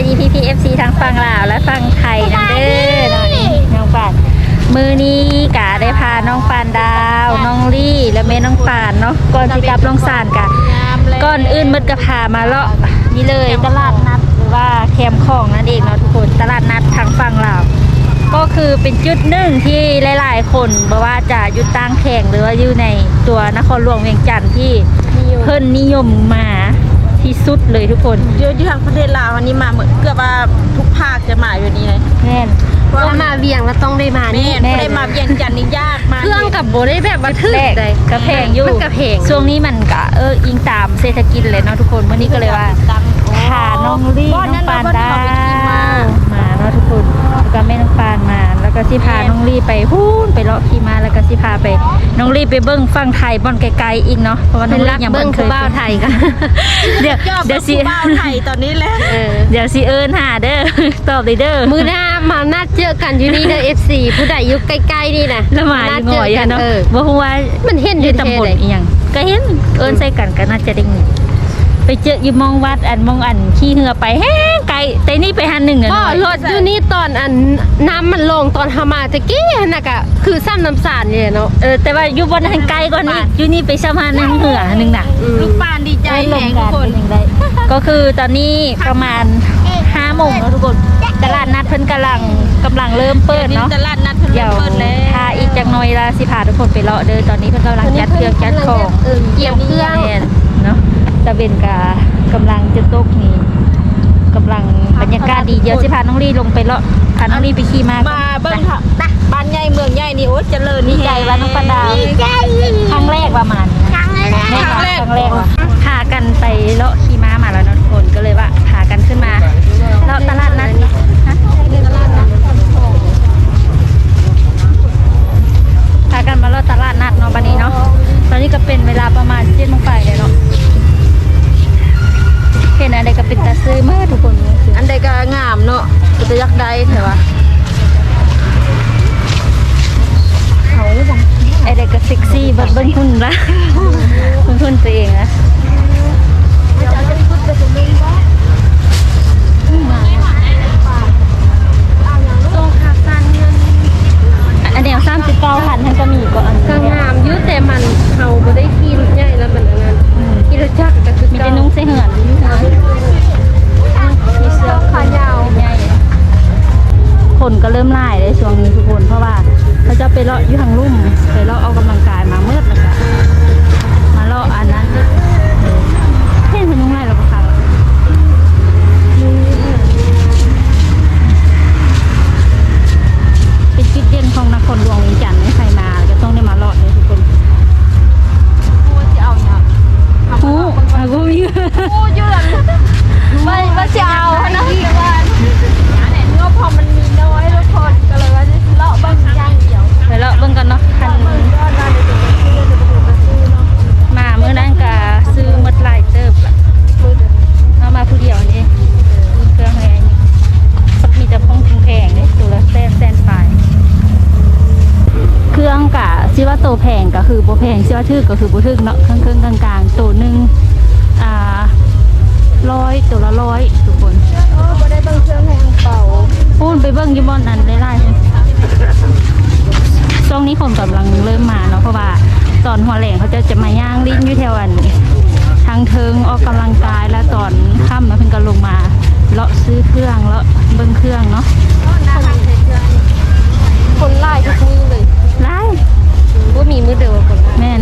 ายดีพีพีเอฟซีทางฝั่งลาวและฝั่งไทยนั่นเด้อนาะนี่น้องปานมือนี้กะได้พาน้องปานดาว น้องลี่และแม่น้องปานเนาะก่อนสิกลับลงสานกะก่อนอื่นมดกะพามาเลาะนี่เลยตลาดนัดหรือว่าแคมป์ของนั่นเองเนาะทุกคนตลาดนัดทางฝั่งลาวก็คือเป็นจุดหนึ่งที่หลาย ๆ คนบอกว่าจะยู่ตั้งแข่งหรือว่าอยู่ในตัวนครหลวงเวียงจันทร์ที่เพิ่นนิยมมา ที่สุดเลยทุกคนเยอะที่ทางประเทศลาวอันนี้มาเหมือนเกือบว่าทุกภาคจะมาอยู่นี่เลยแม่นถ้ามาเวียงแล้วต้องได้มาแม่นี่นบ่ได้มาเวียงจันทร์นี่ยากมากเครื่องกับโบได้แบบว่าถึกแรกได้กระแพงอยู่มันกระเพงช่วงนี้มันก็เอออิงตามเศรษฐกิจเลยเนาะทุกคนวันนี้ก็เลยว่าพาน้องลี่น้องปานดาวมาเนาะทุกคนแล้วก็แม่น้องปานมา แล้วก็สิพาน้องลี่ไปพูนไปเลาะขี่มาแล้วก็สิพาไปน้องลี่ไปเบิ้งฟังไทยบอนไกลๆอีกเนาะเพราะว่าน้เป็องนลี่รักยังเบิ้บ่งเคคือยบ้าวไปไทยกันเดี๋ยวยอดเดี๋ยวสิผู้บ่าวไทยตอนนี้แหละเออเดี๋ยวสิเอิญหาเด้อตอบเลยเด้อมือหน้ามานัดเจอกันอยู่นี่เด้อ FC ผู้ใดอยู่ใกล้ๆนี่นะละหมาดนัดงเจออยกักันนเนาะเออบ่ฮู้ว่ามันเห็นอยู่ตำเท่บลเลยอีหยังก็เห็นเอิ้นใส่กันก็น่าจะได้ยิน ไปเจออยู่มองวัดอันมองอันขี้เหือไปแห้งไกลแต่นี่ไปหันหนึ่งอะก็เนาะรถอยู่นี่ตอนอันน้ำมันลงตอนเฮามาตะกี้น่ะก็คือซ้ำน้ำสารเนี่ยเนาะเออแต่ว่าอยู่บนทางไกลกว่านี้อยู่นี่ไปสะพานนึงเหือหนึงน่ะอืมลูกปานดีใจได้ลแหงงทุกักนคนเป็นอย่างไรก็คือตอนนี้ประมาณ5โมงแล้วทุกคนตลาดนัดเพิ่นกำลังกำลังเริ่มเปิดนี่เนาะ ตลาดนัดเพิ่นเดี๋ยวเปิดแล้วถ้าอีกจักหน่อยละสิพาทุกคนไปเลาะเด้อตอนนี้เพิ่นกำลังจัดเครื่องจัดของเออเกี่ยวเครื่องแม่นเนาะ ตะเบนกากำลังจะตกนี่กำลังบรรยากาศดีเดี๋ยวสิพาน้องลี่ลงไปเลาะพาน้องลี่ไปขี่ม้าก่อนมาเบิ้งค่ะบ้านใหญ่เมืองใหญ่นี่โอ้เจริญดีนี่ใจว่าน้องปานดาวครั้งแรกประมาณนี้นะครั้งแรกแม่ครั้งว่าแรกครั้งแรกว่ะพากันไปเลาะขี่ม้ามาแล้วเนาะทุกคนก็เลยว่าพากันขึ้นมาเลาะตลาดนัดฮะพากันมาเลาะตลาดนัดเนาะบันนี้เนาะตอนนี้ก็เป็นเวลาประมาณเจ็ดโมงไปเลยเนาะ เห็นอะไรก็เป็นตาซื้อมากทุกคนอันใดก็งามเนาะก็จะยักได้เถอะวะเขาจังไอเด็กก็เซ็กซี่เบิ้งเบิ้งหุ่นละ คือบ่แพงชื่อว่าทึกก็คือบ่ทึกเนาะเครื่องเครื่องกลางๆตัวหนึงอ่าร้อยตัวละร้อยทุกคนโอ้บ่ได้เบิ้งเครื่องแหงเป่าพูนไปเบิ่งอยี่บอนนั้นได้ไล่ช่วงนี้คนกำลังเริ่มมาเนาะเพราะว่าตอนหัวแหลงเขาจะจะมาย่างลิ้นอยู่แถวอันทางเทิงออกกำลังกายแล้วตอนค่ำมาเพิ่นก็ลงมาเลาะซื้อเครื่องเลาะเบิ่งเครื่องเนาะคนไล่ทุกมือเลยไล่ ว่ามีมือเดียวคนไล่แม่น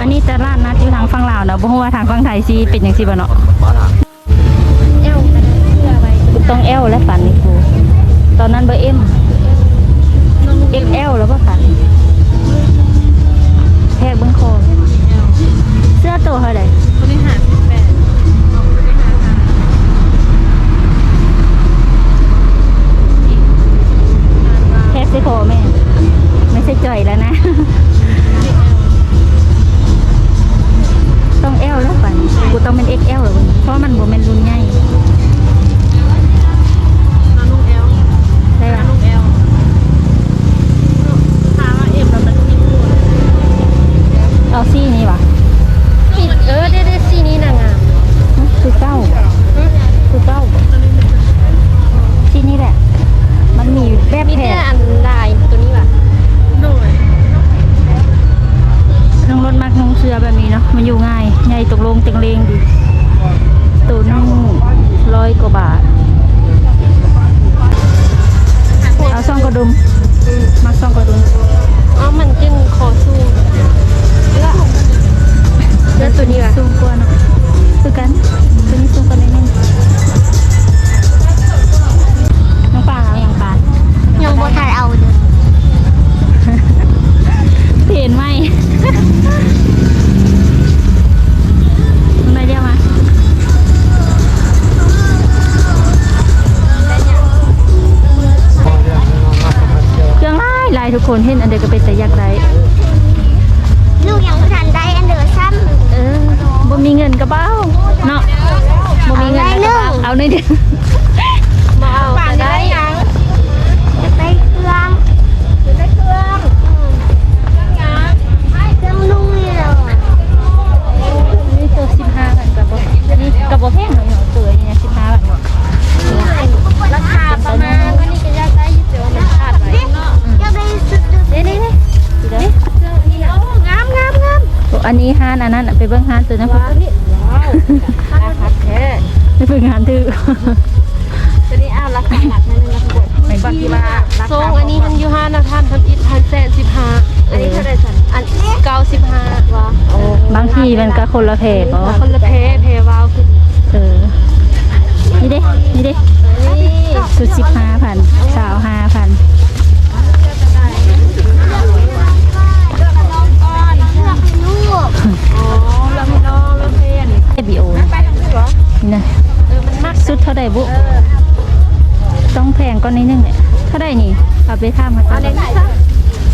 อันนี้ตลาดนัดอยู่ทางฝั่งลาวเนาะบ่ฮู้ว่าทางฝั่งไทยสิเป็นจังซี่บ่เนาะเอ้าก็ได้เพื่อไว้ต้อง L และฝันนี่ครูตอนนั้นเบอร์ M XL แล้วป่ะฝันแพกเบิ้งคอเสื้อตัวเท่าไหร่ คนนี้หาสิบแปด แพกซิโคแม่ ไม่ใช่จ่อยแล้วนะ ต้องเอลแล้วปันกูต้องเป็น XL เหรอเหรอเพราะมันบ่แม่นรุ่นใหญ่ อันนี้ห้านอันนั้นอะไปเบิ่งห้านตัวนั้นพุ่นพัดแท้ไปเบิ่งห้านถือตัวนี้อ้าวราคาหนักนั่นนะคุณไม่บอกที่ว่าราทรคางอันนี้มันอยู่ห้านะท่านทำอิฐพันแสนสิบห้าอันนี้เท่าไหร่สันอันเก้าสิบห้าว้าบางทีมันก็คนละเพจบ่คนละเพเพวาวคือเออนี่เด้นี่เด้นี่สุดสิบห้าพันสาวห้าพัน นเอบีโอนะไปทางนี้เหรอนี่นะเออมันมากสุดเท่าใดบุต้องแพงก็นิดนึงเนี่ยเท่าใดนี่เอาไปข้ามกันก่อนไหนซะ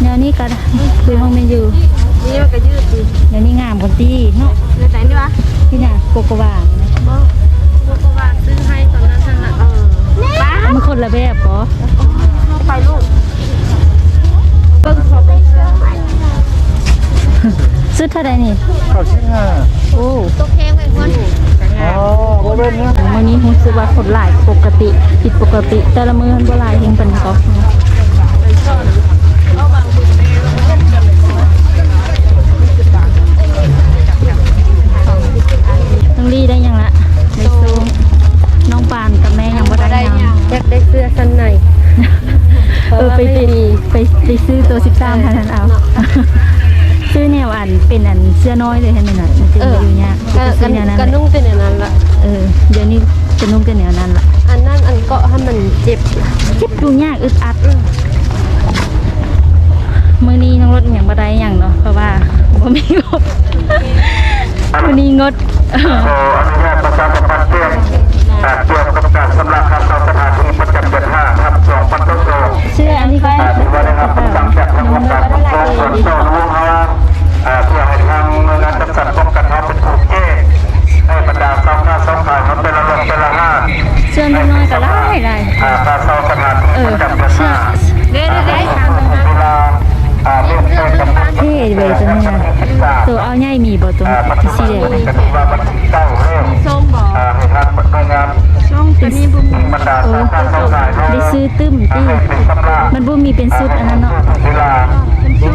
แนวนี้ก็ได้คือมันไม่อยู่นี่มันก็ยืดดีแนวนี้งามกว่าที่เนาะในไหนนี่วะที่น่ะโกโกวานี่นะลูกก็วางซื้อให้ตอนนั้นท่านละเออป้ามันคนละแบบก็ลูกไปลูกเบิ้งขอเบิ้งเสื้อสุดเท่าใดนี่เข้าชิ้นห้าโอ้ตัวแพงไปคนอ๋อ บ่เป็นเนี้ยมื้อนี้รู้สึกว่าคนหลายปกติผิดปกติ แต่ละมือมันบ่หลายเฮงเปานนี้ก็น้องลี่ได้ยังละได้ซูมน้องปานกับแม่ยังบ่ได้ยังอยากได้เสื้อสั้นในเออไปไปไปซื้อตัวสิบสามพันเอา ซื้อแนวอันเป็นอันเสื้อน้อยเลยให้มันน่ะมันจะเอออยู่เนี่ยก็จะซื้อแนวนั้นก็แหละนุ่งเป็นอย่างนั้นละเออเดี๋ยวนี้จะนุ่งกันแนวนั้นละอันนั้นอันเกาะให้มันเจ็บเจ็บดูยากอึดอัดมื้อนี้น้องรถอย่างบ่ได้อย่างเนาะเพราะว่าบ่มีงบมื้อนี้งดขออนุญาตประชาสัมพันธ์เรื่องอ่าเกี่ยวกับการสำนักข่าวสถานที่ประจำเดือนห้าครับสองพันต้นโตเสื้ออันนี้ก็อ่าถือว่าได้รับคำสั่งจากทางองค์การปกครองส่วนเจ้าหลวงเขาอ่า เพื่อให้ทางหน่วยงานจัดสรรป้องกันเขาเป็นผู้แก้ให้บรรดาสาวหน้าสาวขายเขาเป็นละลงเป็นละห้าเสื้อน้อยๆก็ได้ได้อ่าตาเศร้าสถานที่เออเดือเสื้อห้าเด้เด้เวลาอ่าเรื่องต้นกับเท่เว้ยตัวนี้ตัวเอาใหญ่มีบ่ตัวอ่าปัจจุสีบันแดงจะถือว่ามันเก้าเรื่องส้มบอกอ่าให้ทางหน่วยงาน ช่องตัวนี้บุ้มบรรดาสาวการสาวขายเขาได้ซื้อตึ้มตี้มันบ่มีเป็นชุดอันนั้นเนาะเวลา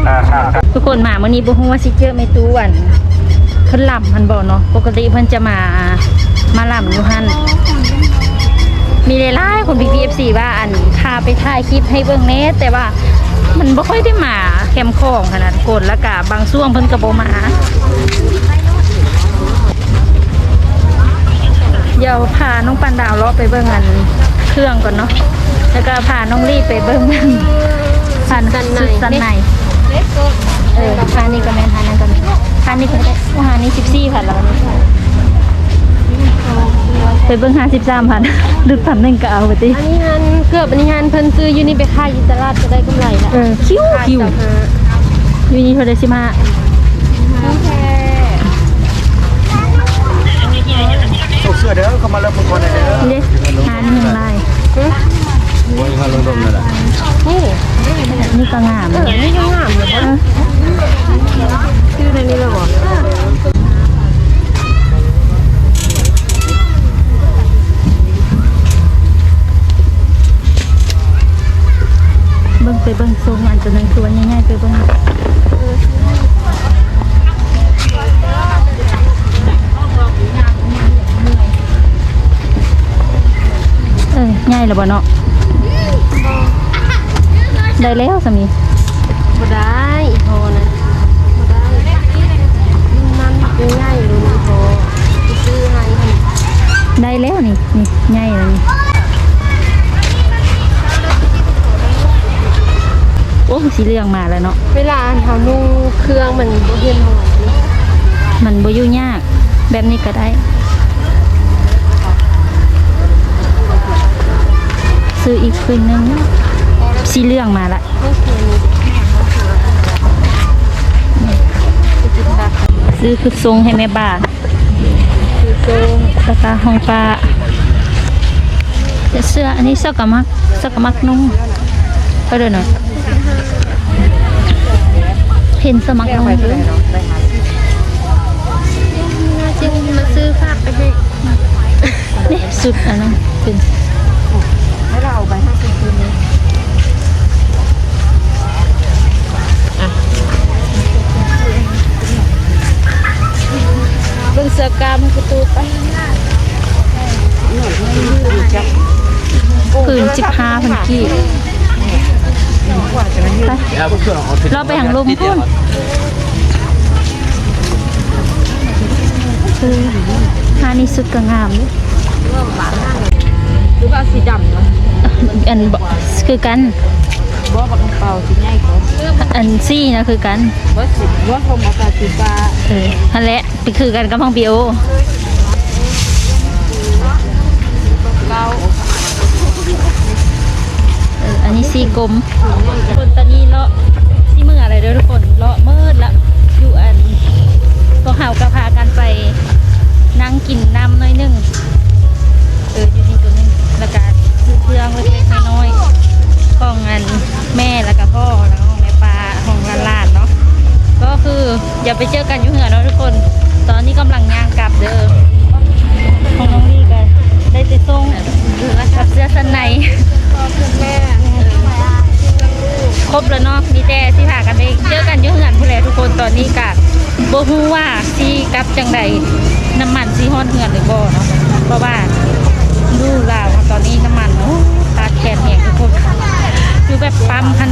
อ่าทางการทุกคนมาวันนี้บ่ฮู้ว่าสิเจอแม่ตู้อันเพิ่นล่ำมันบ่เนาะปกติเพิ่นจะมามาลำอยู่หันมีหลายๆคน BBFC ว่าอันพาไปถ่ายคลิปให้เบิ่งแหน่แต่ว่ามันบ่ค่อยได้มาแคมป์ของขนาดคนแล้วก็บางช่วงเพิ่นก็บ่มา เดี๋ยวพาน้องปันดาวเลาะไปเบิ่งอันเครื่องก่อนเนาะแล้วก็พาน้องลี่ไปเบิ่งอันผ่านสุดสันในเล็กก็เออคานี่ก็แม่นคานั่นก็แม่นคานี่ก็ได้ว่าหานี่สิบสี่พันแล้วนี่ไปเบิ่งห้าสิบสามพันดึกพันหนึ่งก็เอาไปติอันนี้ฮันเกือบอันนี้ฮันเพิ่นซื้ออยู่นี่ไปขายอยินตลาดก็ได้กำไรละเออคิวคิวขายต่อหาอยู่นี่เท่าไดสิมาโอเค เข้ามาเริ่มมือคนเด้อนี่เด้หาหนึ่งลายวันนี้เขาลงดมนั่นแหละนี่นี่ก็งามเออนี่ยังามเลยชื่อในนี้เลยบอกเบิ่งไปเบิ่งทรงอันตัวหนึงตัวใหญ่ๆไปเบิ่ง แล้วบ่เนาะได้แล้วสามีบ่ได้อีโทนะบ่ได้รุ่นนั้นเป็นง่ายรุ่นอีโทที่ซื้อให้ให้ได้แล้วนี่นี่ใหญ่แล้วนี่โอ้สีเหลืองมาแล้วเนาะเวลาเฮานุ่งเครื่องมันบ่เห็นหอมนี่มันบ่ยุ่งยาก แบบนี้ก็ได้ ซื้ออีกคืนนึงสีเหลืองมาละไม่เขียนนี่ไปกินดักซื้อคือทรงให้แม่บ้านคือโซงแล้วก็ห้องปลาเสื้ออันนี้เสื้อกะมักเสื้อกะมักนุ่งก็เดินหน่อยเห็นสมักนุ่งอยู่จึงมาซื้อฝากไปให้นี่สุดอันนั้นเป็นให้เราเอา ไปห้าสิบคืนนี้เบิ่งเสื้อกามกูตูไปคืนสิบห้าพันกี่ไปเราไปหางลมพุ่นคือฮานี่สุดก็งามเลยหรือว่าสีดำเนาะ อันบ่คือกันบ่บักเป่าสีใหญ่กว่าอันซี่นะคือกันบ่สีบ่ทงอากาศสีฟ้าเออนั่นแหละไปคือกันกับห้องบีโอเราอันนี้ซี่กลมคนตอนนี้เลาะซี่มืออะไรเด้อทุกคนเลาะมืดละอยู่อัน คืออย่าไปเจอกันอยู่เหือเนาะทุกคน ตอนนี้กำลังย่างกลับเด้อของน้องลี่กันได้ติดส่งกับเสื้อสันในครบแล้วเนาะมีแต่ที่พากันไปเจอกันอยุ่งเงินผู้แลทุกคนตอนนี้กะบ่ฮู้ว่าสิกลับจังใดน้ำมันสิฮอดเหือนหรือบ่เนาะเพราะว่าดูลาวตอนนี้น้ำมันโอ้ตาแขนแหงทุกคนคือแบบปั๊มคัน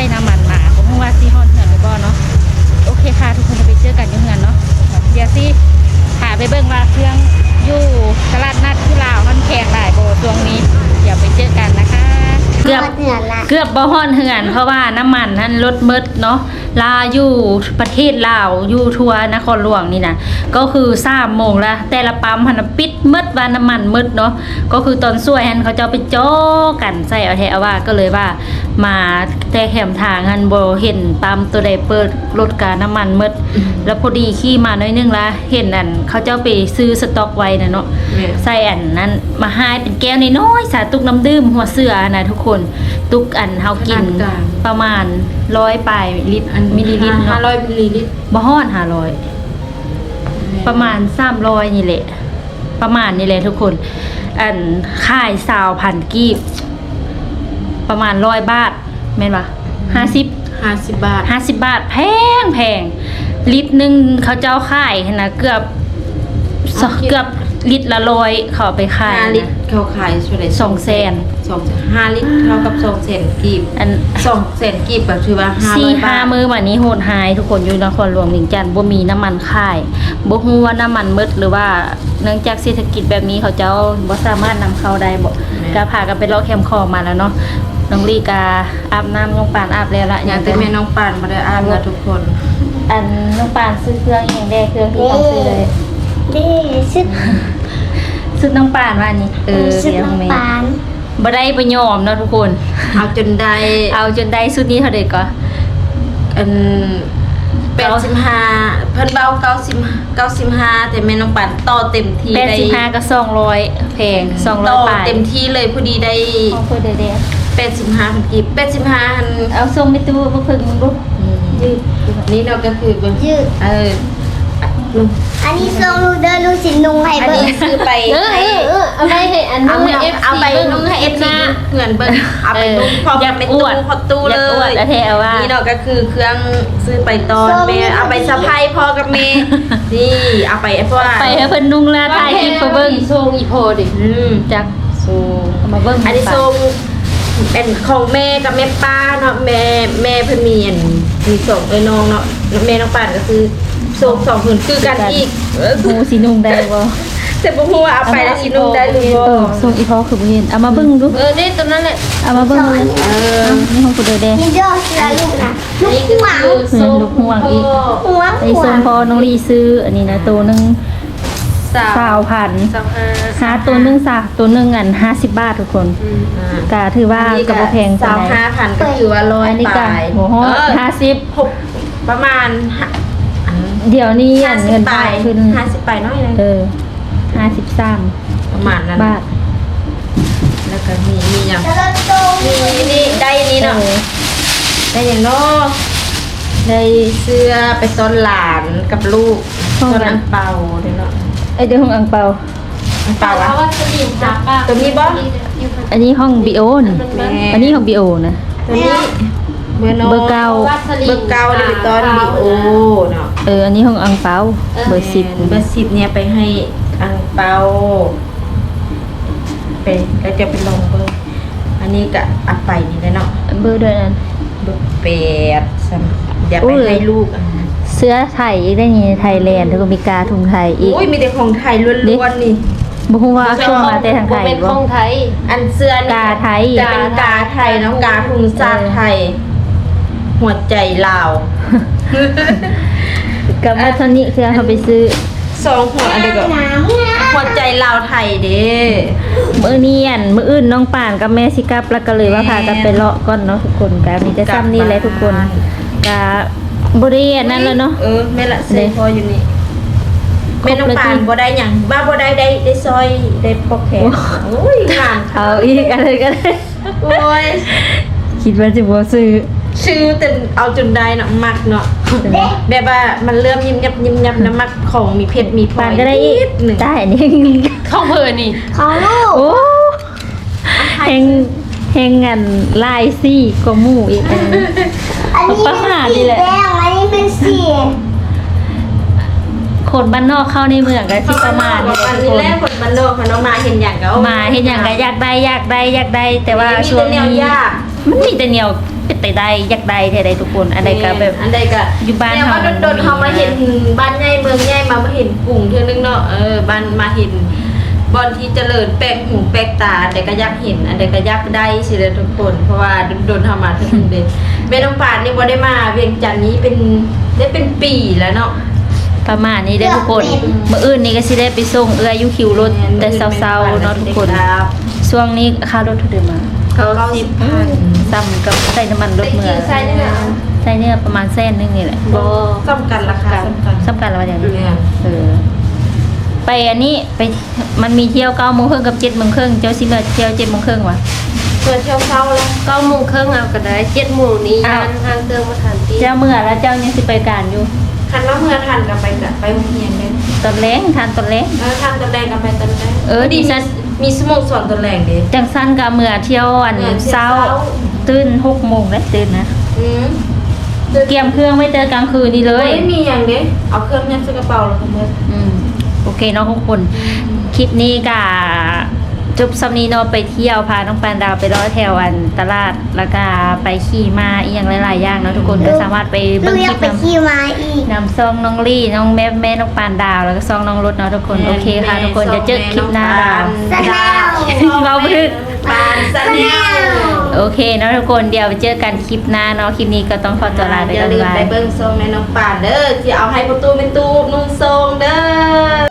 ส่น้ำมันมาบ่ฮู้ว่าสิฮอดเหือนหรือบ่เนาะโอเคค่ะ ทุกคนจะไปเจอกันอยุ่งเงินเนาะเดี๋ยวสิหาไปเบิ่งว่าเครื่องอยู่ตลาดนัดที่ลาวมันแพงหลายบ่ช่วงนี้ เดี๋ยวไปเจอกันนะคะ เกือบเกือบบ่ฮ้อนเหือนเพราะว่าน้ำมันนั้นลดเมิดเนาะลาอยู่ประเทศลาวอยู่ทัวร์นครหลวงนี่นะก็คือ3โมงละแต่ละปั๊มหันนะปิดเมิดว่าน้ำมันเมิดเนาะก็คือตอนสวยหันเขาจะเอาไปจ้อกันใส่เอาแท้เอาว่าก็เลยว่า มาแต่แคมทางหันบ่เห็นปั๊มตัวใดเปิดรถกาน้ำมันเมิดแล้วพอดีขี่มาหน้อยนึงละเห็นอันเขาเจ้าไปซื้อสต็อกไว้นะเนาะใส่อันนั้นมาให้เป็นแก้วน้อยๆสาตุกน้ำดื่มหัวเสือนะทุกคนตุกอันเฮากินขนาดกลางประมาณร้อยปลายลิตรมิลลิลิตรห้าเนาะร้อยมิลลิลิตรบ่ฮอดห้าร้อยประมาณสามร้อยนี่แหละ ประมาณนี่แหละทุกคน อันค่ายสาวพันกีบ ประมาณร้อยบาทแม่นปะห้าสิบห้าสิบบาทห้าสิบบาทแพงแพงลิตรหนึ่งเขาเจ้าขายนะเกือบสองเกือบลิตรละร้อยเขาเอาไปขายห้านะลิตรเขาขายเท่าไหร่สองแสนสองห้าลิตรเท่ากับสองแสนกีบอันสองแสนกีบก็ถือว่าห้าสี่ร้อยห้าบาทมือวันนี้โหดหาย ทุกคนอยู่นครหลวงหนิงจันทน์บ่มีน้ำมันขายบ่ฮู้ว่าน้ำมันหมดหรือว่าเนื่องจากเศรษฐกิจแบบนี้เขาเจ้าบ่สามารถนำเข้าได้บ่ก็พากันไปเลาะแคมป์คลองมาแล้วเนาะ น้องลีกาอาบน้ำน้องปานอาบแล้วละอย่างแต่แม่น้องปานมาได้อ่านนะทุกคน อันน้องปานซื้อเครื่องอหย่างแดเครื่องที่ต้องซื้อเลยนี่ชุดซื้อน้องปานว่านี่เออชุดเดี๋ยวน้องแม่ปานบ่ได้ไปยอมเนาะทุกคน เอาจนได้เอาจนได้สุดนี้เท่าใดก็อันแปดสิบห้าเพิ่นเบาเก้าสิบเก้าสิบห้าแต่แม่น้องปานต่อเต็มที่ได้85กับ200แพงต่อ200บาทเต็มที่เลยพอดีได้ของเพิ่น เด้ๆแปดสิบห้าพันกีบแปดสิบห้าพันเอาส่งไปตู้มาพึ่งมึงลูกยืดนี่เราก็คือแบบยืดเอออันนี้ทรงลูเดอร์ลูกสินุงให้อันเบิ่งนี้ซื้อไปเออให้เออเออเอาไปให้อันเอานู้นไปให้เอาไปนุ่งให้เอฟซีเหมือนเบิ้งเอาไปนุ่งพร้อมกับเป็นตู้พอตู้เลอยากอวดยแล้วแท้ว่านี่เนาะก็คือเครื่องซื้อไปตอนเมย์เอาไปสะพายพ่อกับเมย์นี่เอาไปเพราะว่าไปให้เพิ่นนุ่งแล้วถ่ายคลิปเขาเบิ่งทรงอีโพดิอืมจักสูงเอามาเบิ่งอันนี้ทรง เป็นของแม่กับแม่ป้าเนาะแม่แม่เพิ่นมีอันมีสองเอ้ยน้องเนาะแม่น้องป่านก็คือทรงสองผืนคือกันอีกเออหูสินุ่งได้บ่แต่บ่ฮู้ว่าเอาไปแล้วสินุ่งได้หรือบ่เออทรงอีพอคือบ่เห็นเอามาเบิ่งดูเออนี่ตัวนั้นแหละเอามาเบิ่งเลยเออนี่ห้องกูเดยแดงนี่ยอดเสือลูกนะลูกนี่หวังคือทรงลูกห่วงอีกหัวไอ้ทรงพอน้องลีซื้ออันนี้นะตัวหนึง สาวสาวพันสาวห้าหาตัวหนึงซะตัวหนึงอัน50บาททุกคนอ่ากะถือว่าก็บ่แพงสาปานวใดห้าพันก็คือว่าร้อยอันนี้ปก็ลายโอ้โหเออห้าสิบหกประมาณห้าอันเดี๋ยวนี้ห้าอันสิเงิบนปบาลาทยขึ้นห้าสิบปลายน้อยเลยเออห้าสิบสามประมาณนั้นบาทแล้วก็มีมีอย่างแล้วก็ตรงมีนี่ได้อันนี้เนาะเออได้อย่างเนาะได้เสื้อไปซ้อนหลานกับลูกซ้อนอังเปาเลยเนาะ ไอยเดี๋ยวห้องอังเปาอังเปาวะ ว่าสลิมจับอะตัวนี้บ่ อันนี้ห้องบิโอนอันนี้ห้องบิโอนะ ตัวนี้เบอร์โนเบอร์เก้า เบอร์เก้าได้ไปตอนบีโอเนาะเออ อันนี้ห้องอังเปา เบอร์สิบเบอร์สิบเนี่ยไปให้อังเปาเป็นแล้วจะไปลงเบอร์อันนี้ก็อัพไปนี่แหละเนาะเบอร์ด้วยนั้น เบอร์แปดสำอย่าอุ้ไปยให้ลูกอันนั้น เสื้อไทยอีกได้นี่ไทยแลนด์แล้วก็มีกาทุงไทยอีก อุ้ยมีแต่ของไทยล้วนๆนี่บ่ฮู้ว่าช่วงมาแต่ทางไทยเป็นบ่ของไทย อันเสื้อนี่กาไทย จะเป็นกาไทยเนาะกาทุงซาดไทย หัวใจลาว กับมาเท่านี้คือเขาไปซื้อสองหัวอันเดียวกับหัวใจลาวไทยเด้มื้อนี้อันมื้ออื่นน้องป่านกับแม่สิกลับแล้วก็เลยว่าพากันไปเลาะก่อนเนาะทุกคนก็มีแต่ซ้ำนี่แหละทุกคนก็ บ่ได้อันนั้นแล้วเนาะ เออแม่ละเซเด้พออยู่นี่ครบแม่น้องแล้วปาที่นบ่ได้หยังบ้าบ่ได้ได้ได้ซอยได้ปอกแขนโอ้ยงามเอาอีกอะไรก็ได้โอ้ยคิดว่าสิบ่ซื้อชื่อเต็มเอาจนได้เนาะมักเนาะแบบว่ามันเริ่มยิ้มยับยิ้มยับน้ำมักของมีเพชรมีพลอปายนก็ได้อีกนิดหนึ่งได้อันนี้เข้าเพลินนี่ของลูกโอ้แหง แหงเงินลายซี่ก็หมู่อีกอันนี้อันนี้เป็นสีแดงอันนี้เป็นสีคนบ้านนอกเข้าในเมืองก็สิประมาณนี้แหละอันทุกนี้คนแรกคนมันโลกค่ะน้องมาเห็นอย่างก็อมาเห็นอย่างก็อยากได้อยากได้อยากได้ แต่ว่ามีช่วงแต่แนนี้วยากมันมีแต่แนวเป็นไปได้อยากได้แท้ใดทุกคนอันใดก็แบบ อันใดก็อยู่บ้านแนวว่าเฮาโดนๆเขามาเห็นบ้านใหญ่เมืองใหญ่มามาเห็นกลุ่มเท่านึงเนาะเออบ้านมาเห็น บอลที่เจริญแปลกหูแปลกตาอันใดก็อยากเห็นอันใดก็อยากได้สิเลยทุกคน เพราะว่าโดนๆเขามาเท่านึงเด้แม่น้องปานนี่บ่ได้มา เวียงจันทน์นี้เป็นได้เป็นปีแล้วเนาะประมาณนี้ได้อทุกคนมื้ออื่นนี้ก็สิได้ไปส่งเอื้ออยู่คิวรถแต่เช้าๆเนาะทุกคนครับช่วงนี้ค่ารถเท่าเดิมมาเขาสิบพันซ้ำกับใส่น้ำมันรถเมื่อใส่เนี่ยใส่เนี่ยประมาณแสนหนึงนี่แหละบ่ซ้ำกันราคาซ้ำกันสำคัญแล้วอย่างนี้เนี่ยเออ ไปอันนี้ไปมันมีเที่ยวเก้าโมงครึ่งกับเจ็ดโมงครึ่งเจ้าสิเลือกเที่ยวเจ็ดโมงครึ่งวะเปิดเช้าเช้าแล้วเก้าโมงครึ่งเอาก็ได้เจ็ดโมงนี้อ้าวยานทางเติมมาทันทีเจ้าเมื่อแล้วเจ้ายังสิไปการอยู่คันว่าเมื่อทันกับไปกับไปโรงเรียนเลยตอนแรงทานตอนแรงเออทันตอนแรกกับไปตอนแรกเออดิฉันมีสมองสอนตอนแรกดิจังสั้นกับเมื่อเที่ยวอันเออเที่ยวเช้าเช้าตื่นหกโมงแล้วตื่นนะอืมเตรียมเครื่องไว้เจอกลางคืนนี่เลยไม่มีอย่างเด้เอาเครื่องยัดใส่กระเป๋าแล้วก็เมื่ออืมโอ เคเนาะทุกคน คลิปนี้กะจบซัมนี้เนาะไปเที่ยวพาน้องปานดาวไปร้อยแถวอันตลาดแล้วก็ไปขี่มาอีกอย่างหลายๆอย่างเนาะทุกคนก็สามารถไปลูเบิ่กงคอยาลิกปไปนำขี่ม้าอีกนำซองน้องลี่น้องแม่แม่น้องปานดาวแล้วก็ซองน้องรถเนาะทุกคนโอเคค่ะทุกคนจะเจอคลิปหน้าดาวสแนลเราไปถึงปานสแนลโอเคเนาะทุกคนเดี๋ยวไปเจอกันคลิปหน้าเนาะคลิปนี้ก็ต้องขอตัวลาไปอย่าก่อนลืมบาไปยเบิ่งทรงแม่น้องป่านเด้อที่เอาให้ประตูเป็นตูนุ่งทรงเด้อ